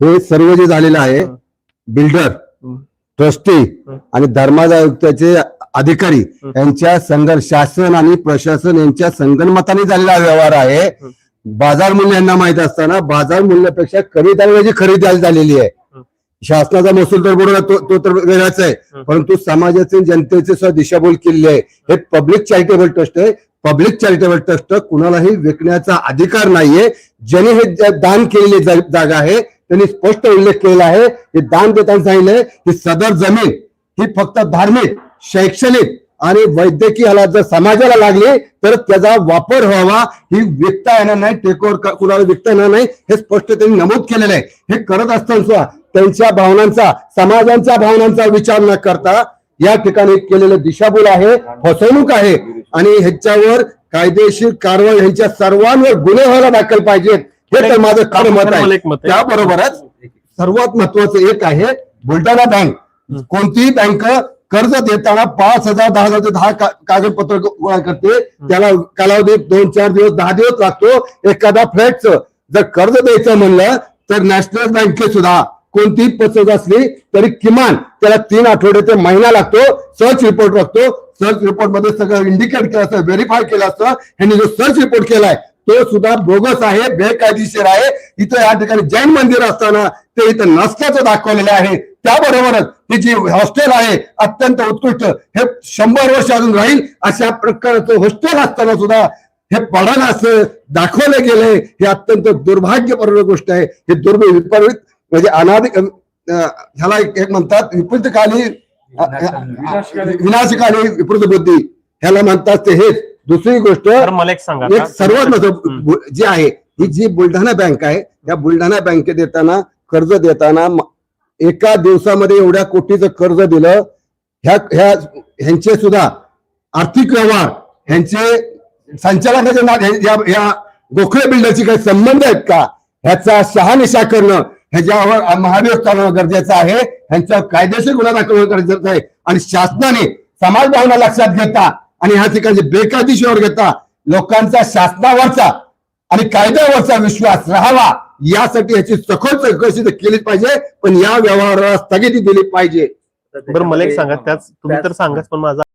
हे सर्व जे झालेलं आहे. बिल्डर. ट्रस्टी. आणि धर्मादाय आयुक्ताचे अधिकारी. यांच्या संघ शासन आणि प्रशासन यांच्या संगनमताने झालेला व्यवहार आहे. बाजार मूल्य यांना माहीत असताना बाजार मूल्यापेक्षा कमी खरेदी झालेली आहे. शासनाचा महसूल तर बरोबर तो तो तर वेगळाच आहे. परंतु समाजाचे जनतेचे सुद्धा दिशाभूल केलेली आहे हे पब्लिक चॅरिटेबल ट्रस्ट आहे पब्लिक चॅरिटेबल ट्रस्ट कुणालाही विकण्याचा अधिकार नाहीये ज्यांनी हे दान केलेली जागा आहे त्यांनी स्पष्ट उल्लेख केलेला आहे हे दान देताना सांगितलंय की सदर जमीन ही फक्त धार्मिक शैक्षणिक आणि वैद्यकीय जर समाजाला लागली तर त्याचा वापर व्हावा ही विकता येणार नाही टेकओव्हर कुणाला विकता येणार नाही हे स्पष्ट त्यांनी नमूद केलेलं आहे. हे करत असताना सुद्धा त्यांच्या भावनांचा समाजांच्या भावनांचा विचार न करता या ठिकाणी केलेलं दिशाभूल आहे फसवणूक आहे. आणि ह्याच्यावर कायदेशीर कारवाई ह्यांच्या सर्वांवर गुन्हे व्हायला दाखल पाहिजेत. हे तर माझं खरं मत मला आहे एक मत आहे. त्याबरोबरच सर्वात महत्वाचं एक आहे बुलढाणा बँक. कोणतीही बँक कर्ज देताना पाच हजार दहा हजार दहा का- कागदपत्र गोळा करते. त्याला कालावधी दोन चार दिवस दहा दिवस लागतो. एखादा फ्लॅटचं जर कर्ज द्यायचं म्हणलं तर नॅशनल बँकेत सुद्धा कोणतीही पसंत असली तरी किमान त्याला तीन आठवडे ते महिना लागतो. सर्च रिपोर्ट लागतो सर्च रिपोर्टमध्ये सगळं इंडिकेट केलं असतं व्हेरीफाय केलं असतं. ह्यांनी जो सर्च रिपोर्ट केलाय तो सुद्धा बोगस आहे बेकायदेशीर आहे. इथं या ठिकाणी जैन मंदिर असताना ते इथं नसल्याचं दाखवलेलं आहे. त्याबरोबरच ही जी हॉस्टेल आहे अत्यंत उत्कृष्ट. हे शंभर वर्ष अजून राहील अशा प्रकारचं हॉस्टेल असताना सुद्धा हे पडण असं दाखवलं गेलंय. हे अत्यंत दुर्भाग्यपूर्ण गोष्ट आहे. हे दुर्मिळ विपरीत म्हणजे अनाधिक अं, ह्याला एक एक म्हणतात विपरीतकाली विनाशकाली विपरीत बुद्धी. ह्याला म्हणतात ते हेच दुसरी गोष्ट तर मला एक सांगा एक आता. सर्वात. महत्त्व जी आहे ही जी बुलढाणा बँक आहे या बुलढाणा बँकेत देताना कर्ज देताना एका दिवसामध्ये एवढ्या कोटीचं कर्ज दिलं ह्या ह्या ह्यांचे सुद्धा आर्थिक व्यवहार ह्यांचे संचालकाचे ना हे- या गोखले बिल्डरची काही संबंध आहेत का ह्याचा शहानिशा करणं ह्याच्यावर चालवणं गरजेचं आहे ह्यांचा कायदेशीर गुन्हा दाखल गरजेचं आहे आणि शासनाने समाज भावना लक्षात घेता आणि ह्या ठिकाणी बेकायदेशीर घेता लोकांचा शासनावरचा आणि कायद्यावरचा विश्वास राहावा यासाठी याची सखोल चौकशी तर केलीच पाहिजे पण या व्यवहाराला स्थगिती दिली पाहिजे. बरं मला एक सांगा त्याच तुम्ही तर सांगाच पण माझा